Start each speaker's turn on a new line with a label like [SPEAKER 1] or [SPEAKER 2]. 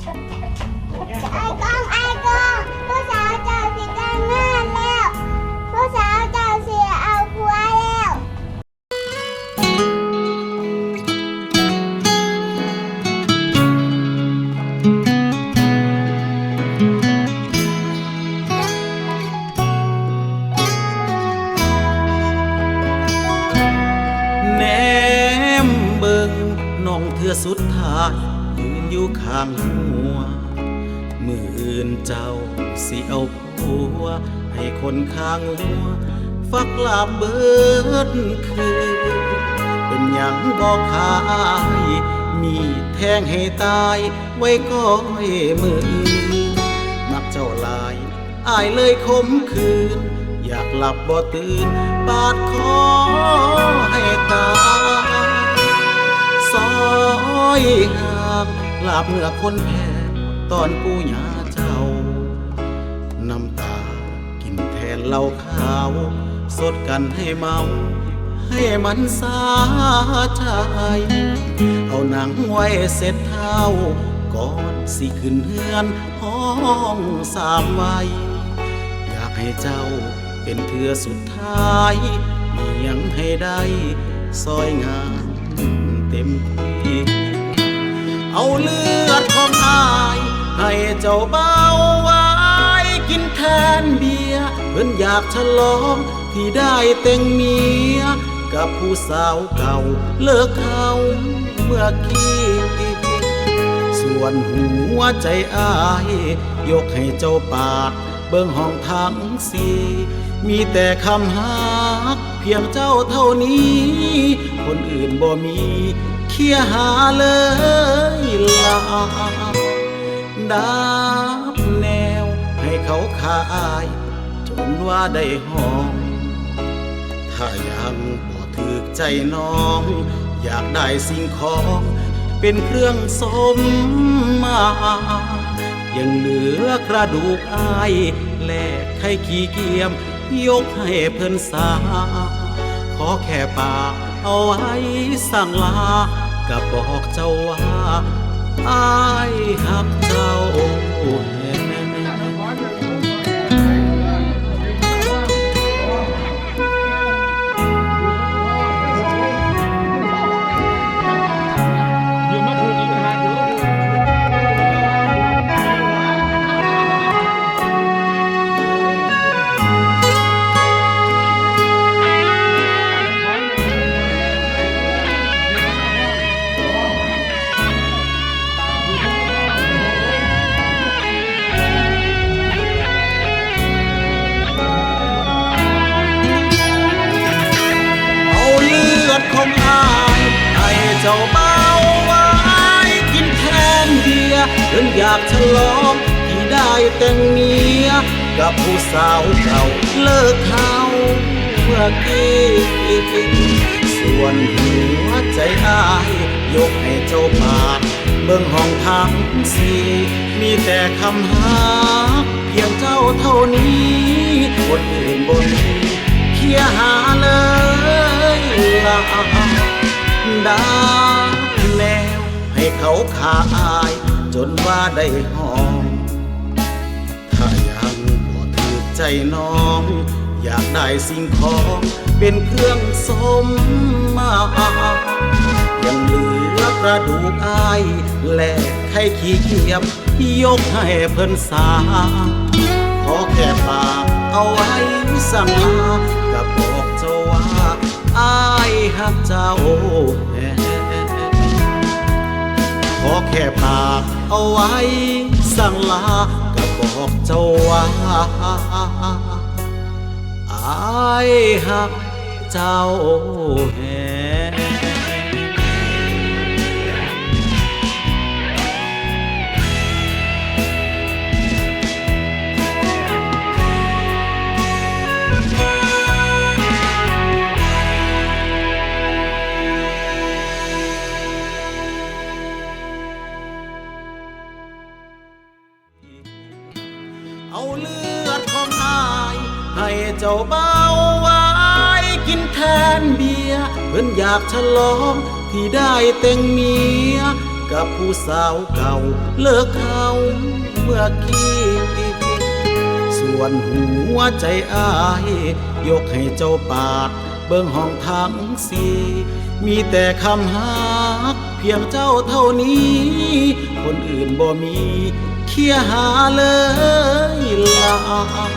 [SPEAKER 1] ไอ้กองไอ้กองผู้สาวเจ้าสิแต่งงานแล้วผู้สาวเจ้าสิเอาผัวแล้ว
[SPEAKER 2] แนมเบิ่งน้องเธอสุดท้าย อยู่ข้างหัว มืออื่นเจ้าสิเอาผัว ให้คนข้างหัว ฟักลาบเบิดคืน เป็นอย่างบอกขาย มีแทงให้ตายไว้ก้อยมืออื่นมักเจ้าลาย อายเลยคมคืน อยากหลับบ่ตื่น ปาดคอให้ตายซอยหา ลาบเนื้อคนแพ้ตอนปู่ยาเจ้า น้ำตากินแทนเหล้าขาว สดกันให้เมา ให้มันสาใจ เอาหนังไว้เสร็จเท้า ก่อนสิขึ้นเฮือนห้องสามไว้อยากให้เจ้าเป็นเทือสุดท้ายมียังให้ได้ซอยงานเต็มที่ เอาเลือดของอาย ให้เจ้าเบาไว้กินแทนเบียร์เพิ่นอยากฉลองที่ได้แต่งเมีย กับผู้สาวเก่าเลิกเขาเมื่อกี้ส่วนหัวใจอาย ยกให้เจ้าปาด เบิ่งห้องทั้งสี่มีแต่คำฮักเพียงเจ้าเท่านี้ คนอื่นบ่มี เคียหาเลยลาดับแนวให้เขาขาย จนว่าได้ห้อง ถ้ายังบ่ถึกใจน้อง อยากได้สิ่งของเป็นเครื่องสมมา ยังเหลือกระดูกอายแลกให้ขี้เกียม ยกให้เพิ่นสา ขอแค่ปากเอาไว้สั่งลา กับบอกเจ้าว่าอายหักเจ้าาเบาไว้กินแทนเบียร์เพิ่นอยากฉลองที่ได้แต่งเมียกับผู้สาวเก่าเลิกเขาเมื่อกี้ส่วนหัวใจอายยกให้เจ้าปาดเบิ่งห้องทั้งสี่มีแต่คำหา เพียงเจ้าเท่านี้คนอื่นบนเคียหาเลยล่ะ ดาแนวให้เขาขาอาย จนว่าได้ห้อง ถ้ายังบ่ถือใจน้อง อยากได้สิ่งของเป็นเครื่องสมมายังเหลือกระดูกอายแลกให้ขี้เกียบ ยกให้เพิ่นสา ขอแค่ปากเอาไว้สั่งลา อายหักเจ้าแท้ขอแค่ปากเอาไว้สั่งลาก็บอกเจ้าว่าอายหักเจ้าแท้ เจ้าเบาไว้กินแทนเบียร์เพิ่นอยากฉลองที่ได้แต่งเมีย กับผู้สาวเก่าเลิกเขาเมื่อกี้ส่วนหัวใจอาย ยกให้เจ้าปาด เบิ่งห้องทั้งสี่ มีแต่คำฮัก เพียงเจ้าเท่านี้ คนอื่นบ่มี เคลียหาเลยล่ะ